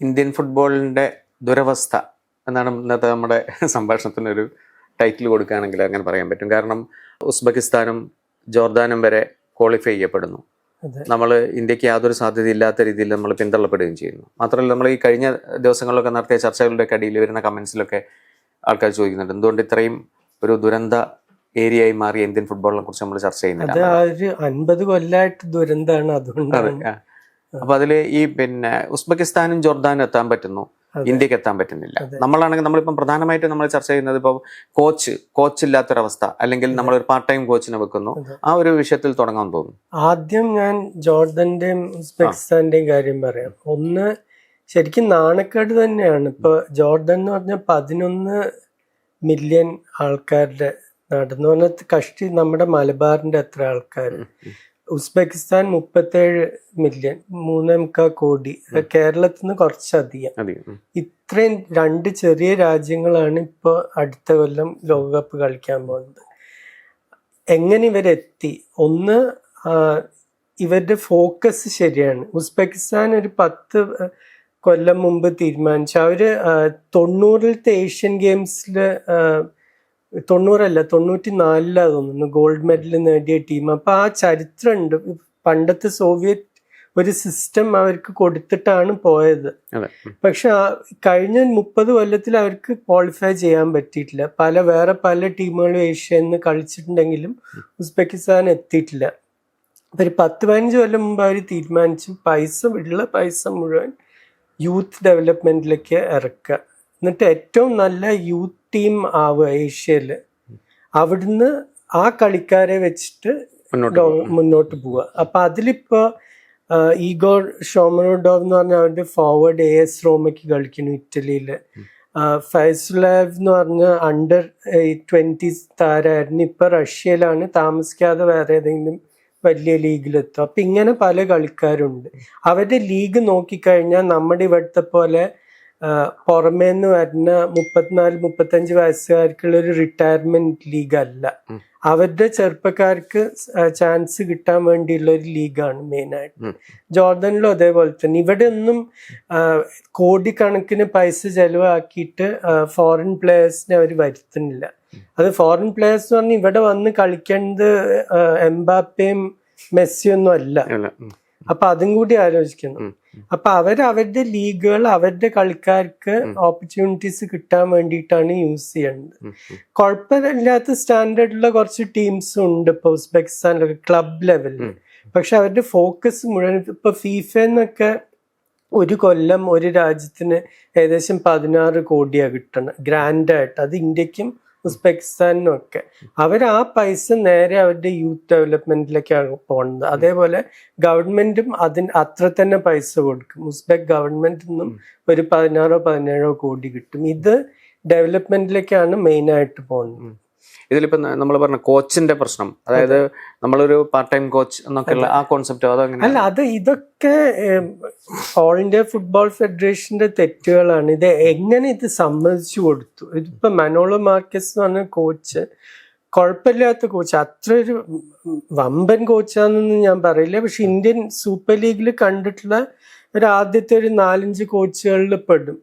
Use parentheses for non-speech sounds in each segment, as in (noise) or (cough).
Indian ഫുട്ബോളിന്റെ ദുരവസ്ഥ എന്നാണ് ഇന്നത്തെ നമ്മുടെ (laughs) സംഭാഷണത്തിനൊരു ടൈറ്റിൽ കൊടുക്കുകയാണെങ്കിൽ അങ്ങനെ പറയാൻ പറ്റും. കാരണം ഉസ്ബെക്കിസ്ഥാനും ജോർദാനും വരെ ക്വാളിഫൈ ചെയ്യപ്പെടുന്നു. നമ്മൾ ഇന്ത്യയ്ക്ക് യാതൊരു സാധ്യത ഇല്ലാത്ത രീതിയിൽ നമ്മൾ പിന്തള്ളപ്പെടുകയും ചെയ്യുന്നു. മാത്രമല്ല നമ്മൾ ഈ കഴിഞ്ഞ ദിവസങ്ങളിലൊക്കെ നടത്തിയ ചർച്ചകളുടെ അടിയിൽ വരുന്ന കമൻസിലൊക്കെ ആൾക്കാർ ചോദിക്കുന്നുണ്ട്. എന്തുകൊണ്ട് ഇത്രയും ഒരു ദുരന്ത ഏരിയയായി മാറി ഇന്ത്യൻ ഫുട്ബോളിനെ കുറിച്ച് നമ്മൾ ചർച്ച അത് ആ ഒരു അൻപത് കൊല്ലായിട്ട് ദുരന്താണ്. അതെ അതുകൊണ്ടാണ്. അപ്പൊ അതിൽ ഈ പിന്നെ ഉസ്ബെക്കിസ്ഥാനും ജോർദാനും എത്താൻ പറ്റുന്നു. ഇന്ത്യയ്ക്ക് എത്താൻ പറ്റുന്നില്ല. നമ്മളാണെങ്കിൽ നമ്മളിപ്പം പ്രധാനമായിട്ട് നമ്മൾ ചർച്ച ചെയ്യുന്നത് ഇപ്പോൾ കോച്ച് കോച്ച് ഇല്ലാത്തൊരവസ്ഥ അല്ലെങ്കിൽ നമ്മൾ ഒരു പാർട്ട് ടൈം കോച്ചിനെ വെക്കുന്നു. ആ ഒരു വിഷയത്തിൽ തുടങ്ങാൻ തോന്നുന്നു. ആദ്യം ഞാൻ ജോർദന്റെയും ഉസ്ബെക്കിസ്ഥാന്റെയും കാര്യം പറയാം. ഒന്ന് ശരിക്കും നാണക്കേട് തന്നെയാണ്. ഇപ്പൊ ജോർദൻ എന്ന് പറഞ്ഞാൽ പതിനൊന്ന് മില്യൺ ആൾക്കാരുടെ നാട് എന്ന് പറഞ്ഞാൽ കഷ്ടി നമ്മുടെ മലബാറിന്റെ എത്ര ആൾക്കാർ ഉസ്ബെക്കിസ്ഥാൻ മുപ്പത്തേഴ് മില്യൺ മൂന്നേ മുക്കാൽ കോടി. കേരളത്തിൽ നിന്ന് കുറച്ചധികം. ഇത്രയും രണ്ട് ചെറിയ രാജ്യങ്ങളാണ് ഇപ്പോൾ അടുത്ത കൊല്ലം ലോകകപ്പ് കളിക്കാൻ പോകുന്നത്. എങ്ങനെ ഇവരെത്തി? ഒന്ന് ഇവരുടെ ഫോക്കസ് ശരിയാണ്. ഉസ്ബെക്കിസ്ഥാൻ ഒരു പത്ത് കൊല്ലം മുമ്പ് തീരുമാനിച്ചു. അവർ തൊണ്ണൂറിലത്തെ ഏഷ്യൻ ഗെയിംസിൽ തൊണ്ണൂറല്ല തൊണ്ണൂറ്റി നാലിലാണ് തോന്നുന്നു ഗോൾഡ് മെഡൽ നേടിയ ടീം അപ്പോൾ ആ ചരിത്രമുണ്ട് പണ്ടത്തെ സോവിയറ്റ് ഒരു സിസ്റ്റം അവർക്ക് കൊടുത്തിട്ടാണ് പോയത്. പക്ഷെ കഴിഞ്ഞ മുപ്പത് കൊല്ലത്തിൽ അവർക്ക് ക്വാളിഫൈ ചെയ്യാൻ പറ്റിയിട്ടില്ല. പല വേറെ പല ടീമുകളും ഏഷ്യയിൽ നിന്ന് കളിച്ചിട്ടുണ്ടെങ്കിലും ഉസ്ബെക്കിസ്ഥാൻ എത്തിയിട്ടില്ല. അപ്പം ഒരു പത്ത് പതിനഞ്ച് കൊല്ലം മുമ്പ് അവർ തീരുമാനിച്ചു. പൈസ ഉള്ള പൈസ മുഴുവൻ യൂത്ത് ഡെവലപ്മെന്റിലേക്ക് ഇറക്കുക. എന്നിട്ട് ഏറ്റവും നല്ല യൂത്ത് ടീം ആവുക ഏഷ്യയിൽ അവിടുന്ന് ആ കളിക്കാരെ വെച്ചിട്ട് മുന്നോട്ട് പോവുക. അപ്പൊ അതിലിപ്പോ ഈഗോ ഈഗോർ ഷോമനോഡോവ് എന്ന് പറഞ്ഞ അവന്റെ ഫോർവേഡ് എ എസ് റോമയ്ക്ക് കളിക്കുന്നു ഇറ്റലിയിൽ. ഫൈസുലാവ് എന്ന് പറഞ്ഞ അണ്ടർ ട്വന്റീസ് താരമായിരുന്നു ഇപ്പൊ റഷ്യയിലാണ്. താമസിക്കാതെ വേറെ ഏതെങ്കിലും വലിയ ലീഗിലെത്തും. അപ്പൊ ഇങ്ങനെ പല കളിക്കാരുണ്ട്. അവരുടെ ലീഗ് നോക്കിക്കഴിഞ്ഞാൽ നമ്മുടെ ഇവിടുത്തെ പോലെ പുറമേന്ന് വരുന്ന മുപ്പത്തിനാല് മുപ്പത്തഞ്ച് വയസ്സുകാർക്കുള്ള ഒരു റിട്ടയർമെന്റ് ലീഗ് അല്ല അവരുടെ ചെറുപ്പക്കാർക്ക് ചാൻസ് കിട്ടാൻ വേണ്ടിയുള്ള ഒരു ലീഗാണ് മെയിൻ ആയിട്ട്. ഉം. ജോർദനിലും അതേപോലെ തന്നെ. ഇവിടെ ഒന്നും കോടിക്കണക്കിന് പൈസ ചെലവാക്കിയിട്ട് ഫോറിൻ പ്ലേയേഴ്സിനെ അവർ വരുത്തുന്നില്ല. അത് ഫോറിൻ പ്ലേയേഴ്സ് എന്ന് പറഞ്ഞാൽ ഇവിടെ വന്ന് കളിക്കേണ്ടത് എംബാപ്പയും മെസ്സിയൊന്നും അല്ല. അപ്പൊ അതും കൂടി ആലോചിക്കണം ഉം. അപ്പൊ അവർ അവരുടെ ലീഗുകൾ അവരുടെ കളിക്കാർക്ക് ഓപ്പർച്യൂണിറ്റീസ് കിട്ടാൻ വേണ്ടിയിട്ടാണ് യൂസ് ചെയ്യുന്നത്. കുഴപ്പമില്ലാത്ത സ്റ്റാൻഡേർഡിലുള്ള കുറച്ച് ടീംസ് ഉണ്ട് ഇപ്പൊ ഉസ്ബെക്കിസ്ഥാനിലൊക്കെ ക്ലബ് ലെവലിൽ. പക്ഷെ അവരുടെ ഫോക്കസ് മുഴുവൻ ഇപ്പൊ ഫീഫ എന്നൊക്കെ ഒരു കൊല്ലം ഒരു രാജ്യത്തിന് ഏകദേശം പതിനാറ് കോടിയാണ് കിട്ടണം ഗ്രാൻഡായിട്ട് അത് ഇന്ത്യക്കും ഉസ്ബെക്കിസ്ഥാനിനും ഒക്കെ അവർ ആ പൈസ നേരെ അവരുടെ യൂത്ത് ഡെവലപ്മെന്റിലേക്കാണ് പോകുന്നത് അതേപോലെ ഗവൺമെന്റും അതിന് അത്ര തന്നെ പൈസ കൊടുക്കും. ഉസ്ബെക് ഗവൺമെന്റിൽ നിന്നും ഒരു പതിനാറോ പതിനേഴോ കോടി കിട്ടും. ഇത് ഡെവലപ്മെന്റിലേക്കാണ് മെയിൻ ആയിട്ട് പോകുന്നത് ഇതിലിപ്പോ നമ്മൾ പറഞ്ഞ കോച്ചിന്റെ പ്രശ്നം. അതായത് നമ്മളൊരു പാർട്ട് ടൈം കോച്ച് എന്നൊക്കെയുള്ള ആ കോൺസെപ്റ്റോ അതോ അല്ല അത് ഇതൊക്കെ ഓൾ ഇന്ത്യ ഫുട്ബോൾ ഫെഡറേഷന്റെ തെറ്റുകളാണ്. ഇത് എങ്ങനെ ഇത് സമ്മതിച്ചു കൊടുത്തു? ഇതിപ്പോ മനോളോ മാർക്കസ് എന്ന് പറഞ്ഞ കോച്ച് കുഴപ്പമില്ലാത്ത കോച്ച് അത്ര ഒരു വമ്പൻ കോച്ചാണെന്നൊന്നും ഞാൻ പറയില്ല. പക്ഷെ ഇന്ത്യൻ സൂപ്പർ ലീഗിൽ കണ്ടിട്ടുള്ള ഒരു ആദ്യത്തെ ഒരു നാലഞ്ച് കോച്ചുകളിൽ പെടും.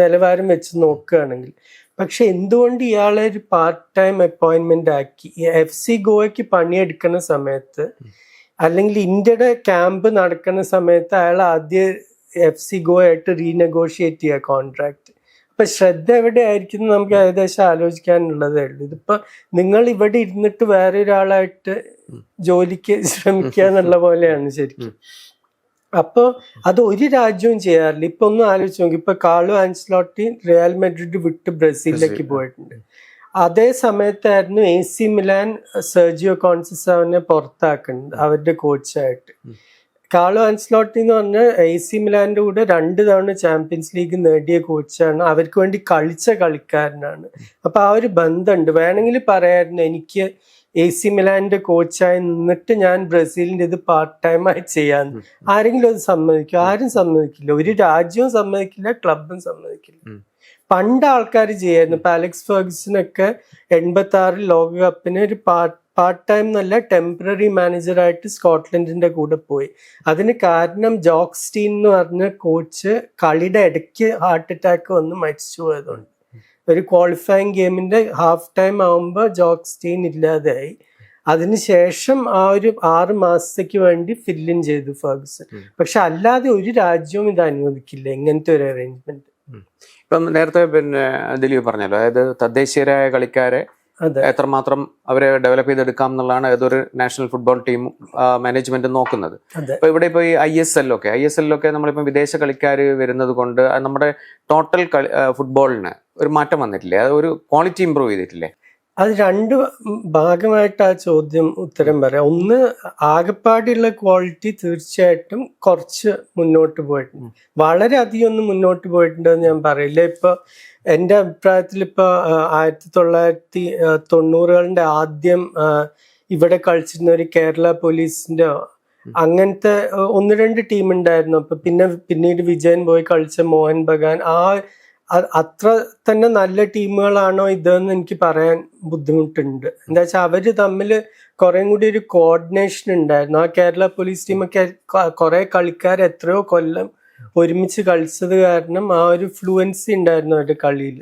നിലവാരം വെച്ച് നോക്കുകയാണെങ്കിൽ. പക്ഷെ എന്തുകൊണ്ട് ഇയാളെ ഒരു പാർട്ട് ടൈം അപ്പോയിന്റ്മെന്റ് ആക്കി? എഫ് സി ഗോവയ്ക്ക് പണിയെടുക്കുന്ന സമയത്ത് അല്ലെങ്കിൽ ഇന്ത്യയുടെ ക്യാമ്പ് നടക്കുന്ന സമയത്ത് അയാൾ ആദ്യ എഫ് സി ഗോ ആയിട്ട് റീനെഗോഷിയേറ്റ് ചെയ്യുക കോൺട്രാക്ട് അപ്പൊ ശ്രദ്ധ എവിടെ ആയിരിക്കും എന്ന് നമുക്ക് ഏകദേശം ആലോചിക്കാനുള്ളതേ ഉള്ളൂ. ഇതിപ്പോ നിങ്ങൾ ഇവിടെ ഇരുന്നിട്ട് വേറെ ഒരാളായിട്ട് ജോലിക്ക് (laughs) ശ്രമിക്കുക എന്നുള്ള പോലെയാണ് ശരിക്കും. അപ്പോ അത് ഒരു രാജ്യവും ചെയ്യാറില്ല. ഇപ്പൊ ഒന്ന് ആലോചിച്ച് നോക്കി. ഇപ്പൊ കാളു ആൻസ്ലോട്ടി റിയൽ മെഡ്രിഡ് വിട്ട് ബ്രസീലിലേക്ക് പോയിട്ടുണ്ട്. അതേ സമയത്തായിരുന്നു എ സി മിലാൻ സെർജിയോ കോൺസിസാവിനെ പുറത്താക്കുന്നത് അവരുടെ കോച്ചായിട്ട്. കാളോ ആൻസ്ലോട്ടി എന്ന് പറഞ്ഞ എ സി മിലാന്റെ കൂടെ രണ്ട് തവണ ചാമ്പ്യൻസ് ലീഗ് നേടിയ കോച്ചാണ്. അവർക്ക് വേണ്ടി കളിച്ച കളിക്കാരനാണ്. അപ്പൊ ആ ഒരു ബന്ധമുണ്ട്. വേണമെങ്കിൽ പറയായിരുന്നു എനിക്ക് എ സി മിലാന്റെ കോച്ചായി നിന്നിട്ട് ഞാൻ ബ്രസീലിന്റെ ഇത് പാർട്ട് ടൈമായി ചെയ്യാൻ. ആരെങ്കിലും അത് സമ്മതിക്കും? ആരും സമ്മതിക്കില്ല. ഒരു രാജ്യവും സമ്മതിക്കില്ല ക്ലബും സമ്മതിക്കില്ല. പണ്ട് ആൾക്കാർ ചെയ്യായിരുന്നു. ഇപ്പൊ അലക്സ് ഫേഗ്സിനൊക്കെ എൺപത്തി ആറിൽ ലോകകപ്പിന് ഒരു പാർട്ട് പാർട്ട് ടൈം എന്നല്ല ടെമ്പററി മാനേജറായിട്ട് സ്കോട്ട്ലൻഡിന്റെ കൂടെ പോയി. അതിന് കാരണം ജോക്സ്റ്റീൻ എന്ന് പറഞ്ഞ കോച്ച് കളിയുടെ ഇടയ്ക്ക് ഹാർട്ട് അറ്റാക്ക് വന്ന് മരിച്ചു പോയതുകൊണ്ട് ഒരു ക്വാളിഫയിങ് ഗെയിമിന്റെ ഹാഫ് ടൈം ആവുമ്പോൾ ജോക്സ്റ്റീൻ ഇല്ലാതെയായി അതിനുശേഷം ആ ഒരു ആറ് മാസത്തേക്ക് വേണ്ടി ഫില്ലിൻ ചെയ്തു ഫോഗസ് പക്ഷെ അല്ലാതെ ഒരു രാജ്യവും ഇത് അനുവദിക്കില്ല ഇങ്ങനത്തെ ഒരു അറേഞ്ച്മെന്റ് ഇപ്പം നേരത്തെ പിന്നെ ദിലീപ് പറഞ്ഞല്ലോ അതായത് തദ്ദേശീയരായ കളിക്കാരെ എത്രമാത്രം അവരെ ഡെവലപ്പ് ചെയ്തെടുക്കാം എന്നുള്ളതാണ് ഏതൊരു നാഷണൽ ഫുട്ബോൾ ടീം മാനേജ്മെന്റ് നോക്കുന്നത്. അപ്പൊ ഇപ്പൊ ഇവിടെ ഇപ്പൊ ഈ ഐ എസ് എല്ലൊക്കെ ഐ എസ് എല്ലൊക്കെ നമ്മളിപ്പോ വിദേശ കളിക്കാർ വരുന്നത് കൊണ്ട് നമ്മുടെ ടോട്ടൽ ഫുട്ബോളിന് ഒരു മാറ്റം വന്നിട്ടില്ലേ? അത് ഒരു ക്വാളിറ്റി ഇമ്പ്രൂവ് ചെയ്തിട്ടില്ലേ? അത് രണ്ട് ഭാഗമായിട്ട് ആ ചോദ്യം ഉത്തരം പറയാം ഒന്ന് ആകെപ്പാടിയുള്ള ക്വാളിറ്റി തീർച്ചയായിട്ടും കുറച്ച് മുന്നോട്ട് പോയിട്ടുണ്ട്. വളരെ അധികം ഒന്നും മുന്നോട്ട് പോയിട്ടുണ്ടെന്ന് ഞാൻ പറയില്ല. ഇപ്പൊ എന്റെ അഭിപ്രായത്തിൽ ഇപ്പൊ ആയിരത്തി തൊള്ളായിരത്തി തൊണ്ണൂറുകളുടെ ആദ്യം ഇവിടെ കളിച്ചിരുന്ന ഒരു കേരള പോലീസിന്റെ അങ്ങനത്തെ ഒന്ന് രണ്ട് ടീം ഉണ്ടായിരുന്നു. അപ്പൊ പിന്നെ പിന്നീട് വിജയൻ പോയി കളിച്ച മോഹൻ ബഗാൻ ആ അത്ര തന്നെ നല്ല ടീമുകളാണോ ഇതെന്ന് എനിക്ക് പറയാൻ ബുദ്ധിമുട്ടുണ്ട്. എന്താ വെച്ചാൽ അവർ തമ്മിൽ കുറേ കൂടി ഒരു കോർഡിനേഷൻ ഉണ്ടായിരുന്നു. ആ കേരള പോലീസ് ടീമൊക്കെ കുറെ കളിക്കാർ എത്രയോ കൊല്ലം ഒരുമിച്ച് കളിച്ചത് കാരണം ആ ഒരു ഫ്ലുവൻസി ഉണ്ടായിരുന്നു അവരുടെ കളിയിൽ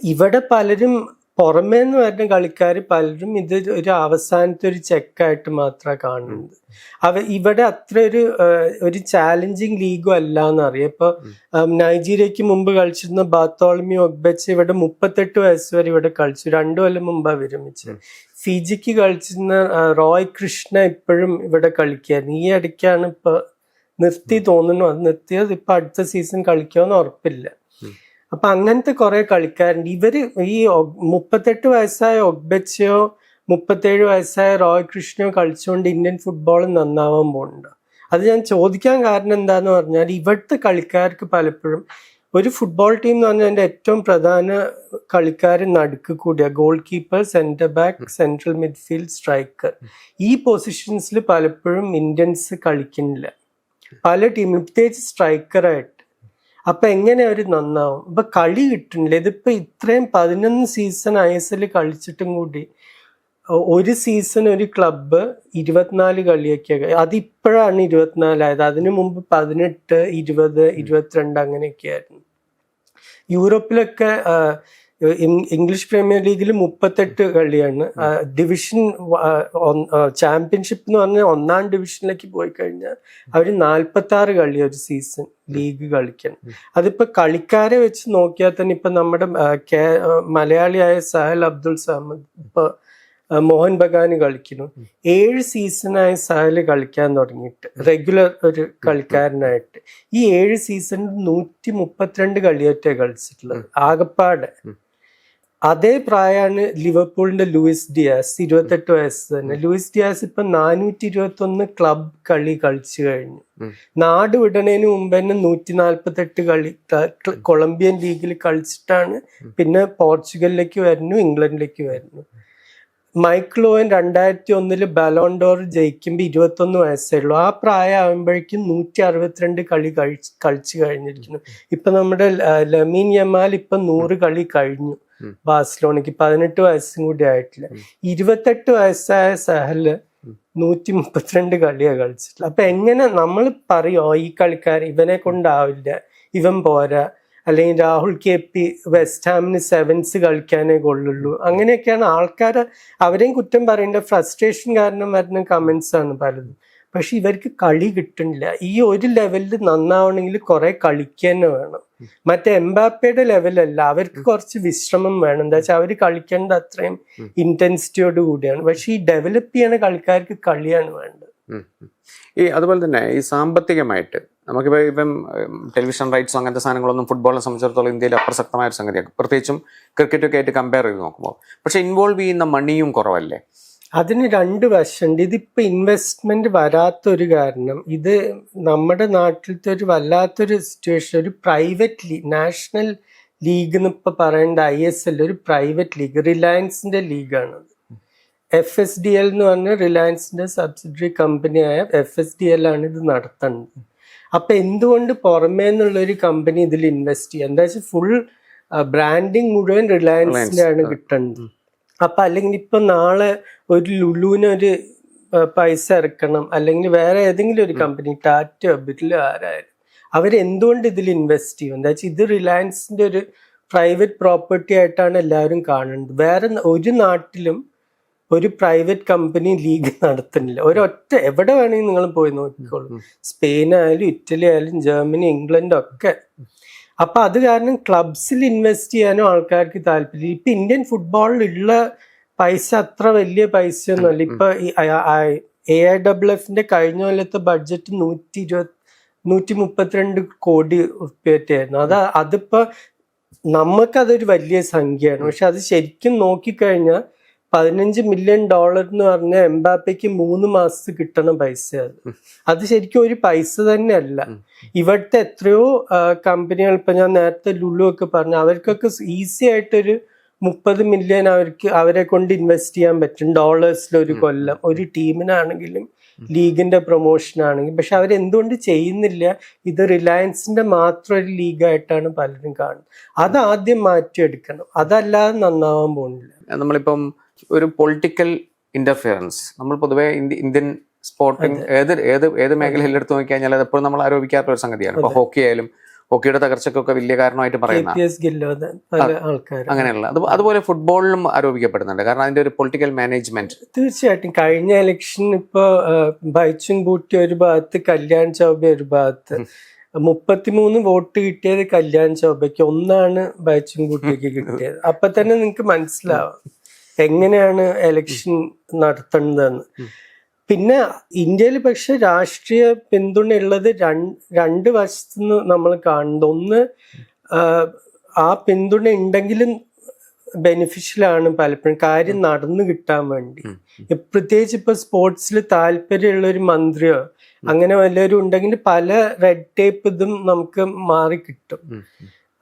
ഇവിടെ പലരും പുറമേ നിന്ന് വരുന്ന കളിക്കാർ പലരും ഇത് ഒരു അവസാനത്തെ ഒരു ചെക്കായിട്ട് മാത്രമാണ് കാണുന്നത്. അവ ഇവിടെ അത്ര ഒരു ഒരു ചാലഞ്ചിങ് ലീഗും അല്ല എന്നറിയാം ഇപ്പൊ നൈജീരിയക്ക് മുമ്പ് കളിച്ചിരുന്ന ബാത്തോളമി ഒഗ്ബച്ച് ഇവിടെ മുപ്പത്തെട്ട് വയസ്സ് വരെ ഇവിടെ കളിച്ചു. രണ്ടു കൊല്ലം മുമ്പ് വിരമിച്ചത്. ഫിജിക്ക് കളിച്ചിരുന്ന റോയ് കൃഷ്ണ ഇപ്പോഴും ഇവിടെ കളിക്കുകയായിരുന്നു ഈ ഇടയ്ക്കാണ് ഇപ്പൊ നിർത്തി തോന്നുന്നു. അത് നിർത്തിയത് ഇപ്പൊ അടുത്ത സീസൺ കളിക്കുമെന്ന് ഉറപ്പില്ല. അപ്പൊ അങ്ങനത്തെ കുറെ കളിക്കാരുണ്ട്. ഇവർ ഈ മുപ്പത്തെട്ട് വയസ്സായ ഒഗ്ബച്ചയോ മുപ്പത്തേഴ് വയസ്സായ റോയ് കൃഷ്ണയോ കളിച്ചുകൊണ്ട് ഇന്ത്യൻ ഫുട്ബോൾ നന്നാവാൻ പോകുന്നുണ്ട് അത് ഞാൻ ചോദിക്കാൻ കാരണം എന്താന്ന് പറഞ്ഞാൽ ഇവിടുത്തെ കളിക്കാർക്ക് പലപ്പോഴും ഒരു ഫുട്ബോൾ ടീം എന്ന് പറഞ്ഞാൽ എന്റെ ഏറ്റവും പ്രധാന കളിക്കാർ നടുക്ക് കൂടിയ. Goalkeeper centre back central midfield striker. ഈ പൊസിഷൻസിൽ പലപ്പോഴും ഇന്ത്യൻസ് കളിക്കുന്നില്ല. പല ടീമിലും പ്രത്യേകിച്ച് സ്ട്രൈക്കറായിട്ട് അപ്പൊ എങ്ങനെ അവർ നന്നാവും? ഇപ്പൊ കളി കിട്ടുന്നില്ല. ഇതിപ്പോ ഇത്രയും പതിനൊന്ന് സീസൺ ഐ എസ് എൽ കളിച്ചിട്ടും കൂടി ഒരു സീസൺ ഒരു ക്ലബ്ബ് ഇരുപത്തിനാല് കളിയൊക്കെ അതിപ്പോഴാണ് ഇരുപത്തിനാലായത് അതിനു മുമ്പ് പതിനെട്ട് ഇരുപത് ഇരുപത്തിരണ്ട് അങ്ങനെയൊക്കെ ആയിരുന്നു യൂറോപ്പിലൊക്കെ ഇംഗ്ലീഷ് പ്രീമിയർ ലീഗിൽ മുപ്പത്തെട്ട് കളിയാണ്. ഡിവിഷൻ ചാമ്പ്യൻഷിപ്പ് എന്ന് പറഞ്ഞാൽ ഒന്നാം ഡിവിഷനിലേക്ക് പോയി കഴിഞ്ഞാൽ അവർ നാൽപ്പത്തി ആറ് കളി ഒരു സീസൺ ലീഗ് കളിക്കണം അതിപ്പോ കളിക്കാരെ വെച്ച് നോക്കിയാൽ തന്നെ ഇപ്പൊ നമ്മുടെ മലയാളിയായ സഹൽ അബ്ദുൾ സമദ് ഇപ്പൊ മോഹൻ ബഗാന് കളിക്കുന്നു. ഏഴ് സീസണായി സഹൽ കളിക്കാൻ തുടങ്ങിയിട്ട് റെഗുലർ ഒരു കളിക്കാരനായിട്ട്. ഈ ഏഴ് സീസണിൽ നൂറ്റി മുപ്പത്തിരണ്ട് കളിയൊറ്റ കളിച്ചിട്ടുള്ളത്. ആകപ്പാടെ. അതേ പ്രായമാണ് ലിവർപൂളിന്റെ ലൂയിസ് ഡിയാസ് ഇരുപത്തെട്ട് വയസ്സ് തന്നെ. ലൂയിസ് ഡിയാസ് ഇപ്പൊ നാനൂറ്റി ഇരുപത്തി ഒന്ന് ക്ലബ് കളി കളിച്ചു കഴിഞ്ഞു. നാട് വിടണേന് മുമ്പ് തന്നെ നൂറ്റി നാല്പത്തെട്ട് കളി കൊളംബിയൻ ലീഗിൽ കളിച്ചിട്ടാണ് പിന്നെ പോർച്ചുഗലിലേക്ക് വരുന്നു ഇംഗ്ലണ്ടിലേക്ക് വരുന്നു. മൈക്ലോവൻ രണ്ടായിരത്തി ഒന്നിൽ ബലോണ്ടോർ ജയിക്കുമ്പോൾ ഇരുപത്തൊന്ന് വയസ്സേ ഉള്ളൂ ആ പ്രായമാകുമ്പോഴേക്കും നൂറ്റി അറുപത്തിരണ്ട് കളി കഴിച്ച് കളിച്ചു കഴിഞ്ഞിരിക്കുന്നു. ഇപ്പൊ നമ്മുടെ ലമീൻ യമാൽ ഇപ്പൊ നൂറ് കളി കഴിഞ്ഞു ബാസിലോണയ്ക്ക് ബാഴ്സലോണയ്ക്ക്. പതിനെട്ട് വയസ്സും കൂടി ആയിട്ടില്ല. ഇരുപത്തെട്ട് വയസ്സായ സഹൽ നൂറ്റി മുപ്പത്തിരണ്ട് കളിയാ കളിച്ചിട്ടുള്ളത്. അപ്പൊ എങ്ങനെ നമ്മൾ പറയോ ഈ കളിക്കാരൻ ഇവനെ കൊണ്ടാവില്ല ഇവൻ പോരാ അല്ലെങ്കിൽ രാഹുൽ കെ പി വെസ്റ്റ് ഹാമിന് സെവൻസ് കളിക്കാനേ കൊള്ളുള്ളൂ. അങ്ങനെയൊക്കെയാണ് ആൾക്കാർ അവരെയും കുറ്റം പറയേണ്ട ഫ്രസ്ട്രേഷൻ കാരണം വരുന്ന കമൻസ് ആണ് പലതും. പക്ഷെ ഇവർക്ക് കളി കിട്ടുന്നില്ല. ഈ ഒരു ലെവലിൽ നന്നാവണമെങ്കിൽ കുറെ കളിക്കന്നെ വേണം. മറ്റേ എംബാപ്പയുടെ ലെവലല്ല അവർക്ക് കുറച്ച് വിശ്രമം വേണം. എന്താ വെച്ചാൽ അവർ കളിക്കേണ്ടത് അത്രയും ഇന്റൻസിറ്റിയോട് കൂടിയാണ്. പക്ഷെ ഈ ഡെവലപ്പ് ചെയ്യണ കളിക്കാർക്ക് കളിയാണ് വേണ്ടത്. ഈ അതുപോലെ തന്നെ ഈ സാമ്പത്തികമായിട്ട് നമുക്കിപ്പോൾ ഇപ്പം ടെലിവിഷൻ റൈറ്റ്സ് അങ്ങനത്തെ സാധനങ്ങളൊന്നും ഫുട്ബോളിനെ സംബന്ധിച്ചിടത്തോളം ഇന്ത്യയിൽ അപ്രസക്തമായ ഒരു സംഗതിയാണ്. പ്രത്യേകിച്ചും ക്രിക്കറ്റൊക്കെ ആയിട്ട് കമ്പയർ ചെയ്ത് നോക്കുമ്പോൾ. പക്ഷേ ഇൻവോൾവ് ചെയ്യുന്ന മണിയും കുറവല്ലേ? അതിന് രണ്ട് വശമുണ്ട്. ഇതിപ്പോൾ ഇൻവെസ്റ്റ്മെന്റ് വരാത്തൊരു കാരണം ഇത് നമ്മുടെ നാട്ടിലത്തെ ഒരു വല്ലാത്തൊരു സിറ്റുവേഷൻ ഒരു പ്രൈവറ്റ് ലീഗ് നാഷണൽ ലീഗ് എന്ന് ഇപ്പൊ പറയേണ്ട ഐ എസ് എൽ ഒരു പ്രൈവറ്റ് ലീഗ് റിലയൻസിന്റെ ലീഗാണ് എഫ് എസ് ഡി എൽ എന്ന് പറഞ്ഞ റിലയൻസിന്റെ സബ്സിഡറി കമ്പനിയായ എഫ് എസ് ഡി എൽ ആണ് ഇത് നടത്തുന്നത്. അപ്പൊ എന്തുകൊണ്ട് പുറമേ നിന്നുള്ള ഒരു കമ്പനി ഇതിൽ ഇൻവെസ്റ്റ് ചെയ്യുക എന്താ വെച്ചാൽ ഫുൾ ബ്രാൻഡിങ് മുഴുവൻ റിലയൻസിന്റെ ആണ് കിട്ടുന്നത് അപ്പൊ അല്ലെങ്കിൽ ഇപ്പൊ നാളെ ഒരു ലുലുവിനൊരു പൈസ ഇറക്കണം. അല്ലെങ്കിൽ വേറെ ഏതെങ്കിലും ഒരു കമ്പനി ടാറ്റ ബിറ്റിലോ ആരായാലും. അവരെന്തുകൊണ്ട് ഇതിൽ ഇൻവെസ്റ്റ് ചെയ്യും? എന്താ വെച്ചാൽ ഇത് റിലയൻസിന്റെ ഒരു പ്രൈവറ്റ് പ്രോപ്പർട്ടി ആയിട്ടാണ് എല്ലാവരും കാണുന്നത്. വേറെ ഒരു നാട്ടിലും ഒരു പ്രൈവറ്റ് കമ്പനി ലീഗ് നടത്തുന്നില്ല. ഒരൊറ്റ എവിടെ വേണമെങ്കിൽ നിങ്ങൾ പോയി നോക്കിക്കോളൂ. സ്പെയിൻ ആയാലും ഇറ്റലി ആയാലും ജർമ്മനി ഇംഗ്ലണ്ട് ഒക്കെ. അപ്പൊ അത് കാരണം ക്ലബ്സിൽ ഇൻവെസ്റ്റ് ചെയ്യാനും ആൾക്കാർക്ക് താല്പര്യം. ഇപ്പൊ ഇന്ത്യൻ ഫുട്ബോളിലുള്ള പൈസ അത്ര വലിയ പൈസ ഒന്നുമല്ല ഇപ്പൊ എ ഐ ഡബ്ല്യു എഫിന്റെ കഴിഞ്ഞ കൊല്ലത്തെ ബഡ്ജറ്റ് നൂറ്റി ഇരുപത്തി നൂറ്റി മുപ്പത്തിരണ്ട് കോടി ഉറുപ്പ്യറ്റായിരുന്നു അത് അതിപ്പോ നമുക്കതൊരു വലിയ സംഖ്യയാണ്. പക്ഷെ അത് ശരിക്കും നോക്കിക്കഴിഞ്ഞാൽ പതിനഞ്ച് മില്യൺ ഡോളർ എന്ന് പറഞ്ഞ എംബാപ്പയ്ക്ക് മൂന്ന് മാസത്തിൽ കിട്ടണ പൈസ. അത് അത് ശരിക്കും ഒരു പൈസ തന്നെയല്ല. ഇവിടുത്തെ എത്രയോ കമ്പനികൾ ഇപ്പൊ ഞാൻ നേരത്തെ ലുലു ഒക്കെ പറഞ്ഞു അവർക്കൊക്കെ ഈസി ആയിട്ടൊരു മുപ്പത് മില്യൺ അവർക്ക് അവരെ കൊണ്ട് ഇൻവെസ്റ്റ് ചെയ്യാൻ പറ്റും. ഡോളേഴ്സിൽ ഒരു കൊല്ലം. ഒരു ടീമിനാണെങ്കിലും ലീഗിന്റെ പ്രൊമോഷൻ ആണെങ്കിൽ പക്ഷെ അവരെന്തുകൊണ്ട് ചെയ്യുന്നില്ല? ഇത് റിലയൻസിന്റെ മാത്രം ഒരു ലീഗായിട്ടാണ് പലരും കാണുന്നത്. അത് ആദ്യം മാറ്റിയെടുക്കണം. അതല്ലാതെ നന്നാവാൻ പോകുന്നില്ല. നമ്മളിപ്പം ഒരു പൊളിറ്റിക്കൽ ഇന്റർഫിയറൻസ് നമ്മൾ പൊതുവെ ഇന്ത്യൻ സ്പോർട്ടിംഗ് ഏത് ഏത് ഏത് മേഖലയിൽ എടുത്തു നോക്കിക്കഴിഞ്ഞാൽ അത് എപ്പോഴും നമ്മൾ ആരോപിക്കാത്ത ഒരു സംഗതിയാണ്. ഇപ്പൊ ഹോക്കി ആയാലും ഹോക്കിയുടെ തകർച്ചക്കൊക്കെ വലിയ കാരണമായിട്ട് പറയുന്ന അങ്ങനെയുള്ള. അത് അതുപോലെ ഫുട്ബോളിലും ആരോപിക്കപ്പെടുന്നുണ്ട്. കാരണം അതിന്റെ ഒരു പൊളിറ്റിക്കൽ മാനേജ്മെന്റ് തീർച്ചയായിട്ടും. കഴിഞ്ഞ ഇലക്ഷൻ ഇപ്പോ ബൈച്ചും ബൂട്ടി ഒരു ഭാഗത്ത് കല്യാൺ ചൗബ ഒരു ഭാഗത്ത്. മുപ്പത്തിമൂന്ന് വോട്ട് കിട്ടിയത് കല്യാൺ ചൗബയ്ക്ക് ഒന്നാണ് ബൈച്ചും ബൂട്ടിക്ക് കിട്ടിയത്. അപ്പൊ തന്നെ നിങ്ങക്ക് മനസ്സിലാവും. എങ്ങനെയാണ് എലക്ഷൻ നടത്തേണ്ടതെന്ന്. പിന്നെ ഇന്ത്യയിൽ പക്ഷെ രാഷ്ട്രീയ പിന്തുണ ഉള്ളത് രണ്ട് രണ്ട് വശത്തുനിന്ന് നമ്മൾ കാണുന്നത് ഒന്ന് ആ, ആ പിന്തുണ ഉണ്ടെങ്കിലും ബെനിഫിഷ്യൽ ആണ് പലപ്പോഴും. കാര്യം നടന്നു കിട്ടാൻ വേണ്ടി. പ്രത്യേകിച്ച് ഇപ്പൊ സ്പോർട്സിൽ താല്പര്യമുള്ള ഒരു മന്ത്രിയോ അങ്ങനെ വല്ലവരും ഉണ്ടെങ്കിൽ പല റെഡ് ടേപ്പ് ഇതും നമുക്ക് മാറി കിട്ടും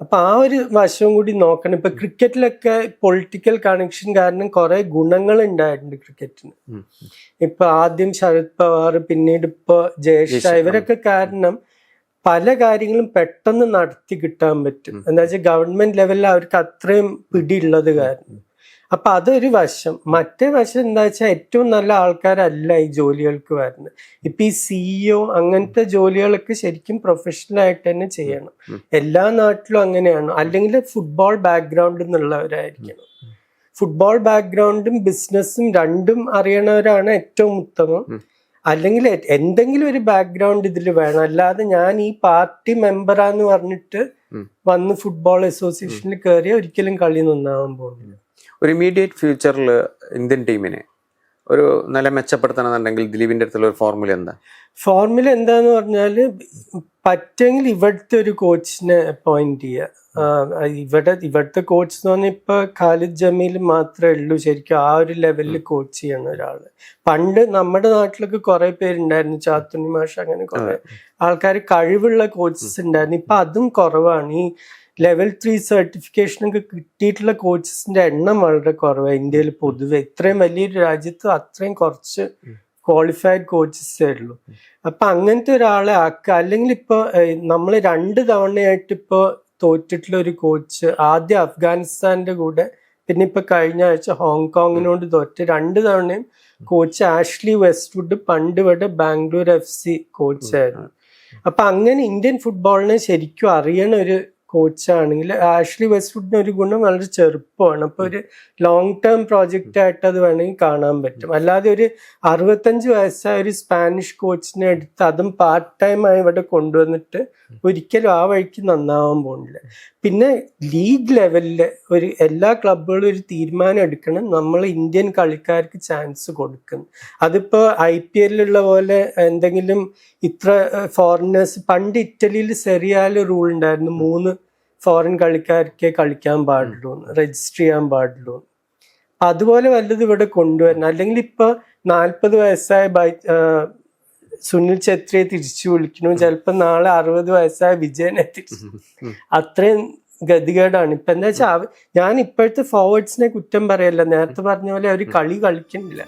അപ്പൊ ആ ഒരു വശവും കൂടി നോക്കണം. ഇപ്പൊ ക്രിക്കറ്റിലൊക്കെ പൊളിറ്റിക്കൽ കണക്ഷൻ കാരണം കുറെ ഗുണങ്ങൾ ഉണ്ടായിട്ടുണ്ട് ക്രിക്കറ്റിന് ഇപ്പൊ ആദ്യം ശരത് പവാർ പിന്നീട് ഇപ്പൊ ജയേഷ ഇവരൊക്കെ കാരണം പല കാര്യങ്ങളും പെട്ടെന്ന് നടത്തി കിട്ടാൻ പറ്റും. എന്താ വെച്ചാൽ ഗവൺമെന്റ് ലെവലിൽ അവർക്ക് അത്രയും പിടിയുള്ളത് കാരണം. അപ്പൊ അതൊരു വശം. മറ്റേ വശം എന്താ വെച്ചാൽ ഏറ്റവും നല്ല ആൾക്കാരല്ല ഈ ജോലികൾക്ക് വരുന്നത്. ഇപ്പൊ ഈ സിഇഒ അങ്ങനത്തെ ജോലികൾക്ക് ശരിക്കും പ്രൊഫഷണൽ ആയിട്ട് തന്നെ ചെയ്യണം. എല്ലാ നാട്ടിലും അങ്ങനെയാണ്. അല്ലെങ്കിൽ ഫുട്ബോൾ ബാക്ക്ഗ്രൗണ്ട് എന്നുള്ളവരായിരിക്കണം. ഫുട്ബോൾ ബാക്ക്ഗ്രൗണ്ടും ബിസിനസ്സും രണ്ടും അറിയണവരാണ് ഏറ്റവും ഉത്തമം. അല്ലെങ്കിൽ എന്തെങ്കിലും ഒരു ബാക്ക്ഗ്രൗണ്ട് ഇതിൽ വേണം. അല്ലാതെ ഞാൻ ഈ പാർട്ടി മെമ്പറാന്ന് പറഞ്ഞിട്ട് വന്ന് ഫുട്ബോൾ അസോസിയേഷനിൽ കയറിയ ഒരിക്കലും കളി നിന്നാവാൻ പോകുന്നില്ല. ഒരു ഇമീഡിയറ്റ് ഫ്യൂച്ചറിൽ ഇന്ത്യൻ ടീമിനെ ഒരു നില മെച്ചപ്പെടുത്തണമെന്നുണ്ടെങ്കിൽ ദിലീപിന്റെ അടുത്തുള്ള ഒരു ഫോർമുല എന്താ? ഫോർമുല എന്താന്ന് പറഞ്ഞാൽ പറ്റുമെങ്കിൽ ഇവിടുത്തെ ഒരു കോച്ചിനെ അപ്പോയിന്റ് ചെയ്യുക ഇവിടെ ഇവിടുത്തെ കോച്ച് എന്ന് പറഞ്ഞാൽ ഇപ്പൊ ഖാലിദ് ജമീൽ മാത്രമേ ഉള്ളൂ. ശരിക്കും ആ ഒരു ലെവലിൽ കോച്ച് ചെയ്യുന്ന ഒരാൾ. പണ്ട് നമ്മുടെ നാട്ടിലൊക്കെ കുറെ പേരുണ്ടായിരുന്നു. ചാത്തുണ്ണി മാഷ് അങ്ങനെ കുറെ ആൾക്കാർ കഴിവുള്ള കോച്ചസ് ഉണ്ടായിരുന്നു. ഇപ്പൊ അതും കുറവാണ്. ഈ ലെവൽ ത്രീ സർട്ടിഫിക്കേഷനൊക്കെ കിട്ടിയിട്ടുള്ള കോച്ചസിന്റെ എണ്ണം വളരെ കുറവാണ് ഇന്ത്യയിൽ പൊതുവെ ഇത്രയും വലിയൊരു രാജ്യത്ത് അത്രയും കുറച്ച് ക്വാളിഫൈഡ് കോച്ചസേ ഉള്ളൂ. അപ്പൊ അങ്ങനത്തെ ഒരാളെ ആക്കുക അല്ലെങ്കിൽ ഇപ്പൊ നമ്മൾ രണ്ട് തവണയായിട്ട് ഇപ്പൊ തോറ്റിട്ടുള്ള ഒരു കോച്ച് ആദ്യം അഫ്ഗാനിസ്ഥാന്റെ കൂടെ പിന്നെ ഇപ്പൊ കഴിഞ്ഞ ആഴ്ച ഹോങ്കോങ്ങിനോട് തോറ്റ് രണ്ട് തവണയും കോച്ച് ആഷ്ലി വെസ്റ്റ്വുഡ് പണ്ട് ഇവിടെ ബാംഗ്ലൂർ എഫ് സി കോച്ചായിരുന്നു അപ്പൊ അങ്ങനെ ഇന്ത്യൻ ഫുട്ബോളിനെ ശരിക്കും അറിയണ ഒരു കോച്ചാണെങ്കിൽ ആഷ്ലി വെസ്റ്റ്വുഡിന് ഒരു ഗുണം വളരെ ചെറുപ്പമാണ്. അപ്പൊ ഒരു ലോങ് ടേം പ്രോജക്റ്റ് ആയിട്ട് അത് വേണമെങ്കിൽ കാണാൻ പറ്റും. അല്ലാതെ ഒരു അറുപത്തഞ്ച് വയസ്സായ ഒരു സ്പാനിഷ് കോച്ചിനെ എടുത്ത് അതും പാർട്ട് ടൈം ആയി ഇവിടെ കൊണ്ടുവന്നിട്ട് ഒരിക്കലും ആ വഴിക്ക് നന്നാവാൻ പോകുന്നില്ല പിന്നെ ലീഗ് ലെവലിൽ ഒരു എല്ലാ ക്ലബുകളും ഒരു തീരുമാനം എടുക്കണം. നമ്മൾ ഇന്ത്യൻ കളിക്കാർക്ക് ചാൻസ് കൊടുക്കണം അതിപ്പോ ഐ പി എല്ലിലുള്ള പോലെ എന്തെങ്കിലും ഇത്ര ഫോറിനേഴ്സ് പണ്ട് ഇറ്റലിയിൽ സെറിയാൽ റൂൾ ഉണ്ടായിരുന്നു. മൂന്ന് ഫോറിൻ കളിക്കാർക്കേ കളിക്കാൻ പാടുള്ളൂ രജിസ്റ്റർ ചെയ്യാൻ പാടുള്ളൂ. അതുപോലെ വല്ലതും ഇവിടെ കൊണ്ടുവരണം. അല്ലെങ്കിൽ ഇപ്പൊ നാൽപ്പത് വയസ്സായ സുനിൽ ഛത്രിയെ തിരിച്ചു വിളിക്കണു ചിലപ്പോ നാളെ അറുപത് വയസ്സായ വിജയനെ തിരിച്ചു അത്രയും ഗതികേടാണ്. ഇപ്പൊ എന്താ വെച്ചാൽ ഞാൻ ഇപ്പോഴത്തെ ഫോർവേഡ്സിനെ കുറ്റം പറയല്ല. നേരത്തെ പറഞ്ഞ പോലെ അവർ കളി കളിക്കുന്നില്ല.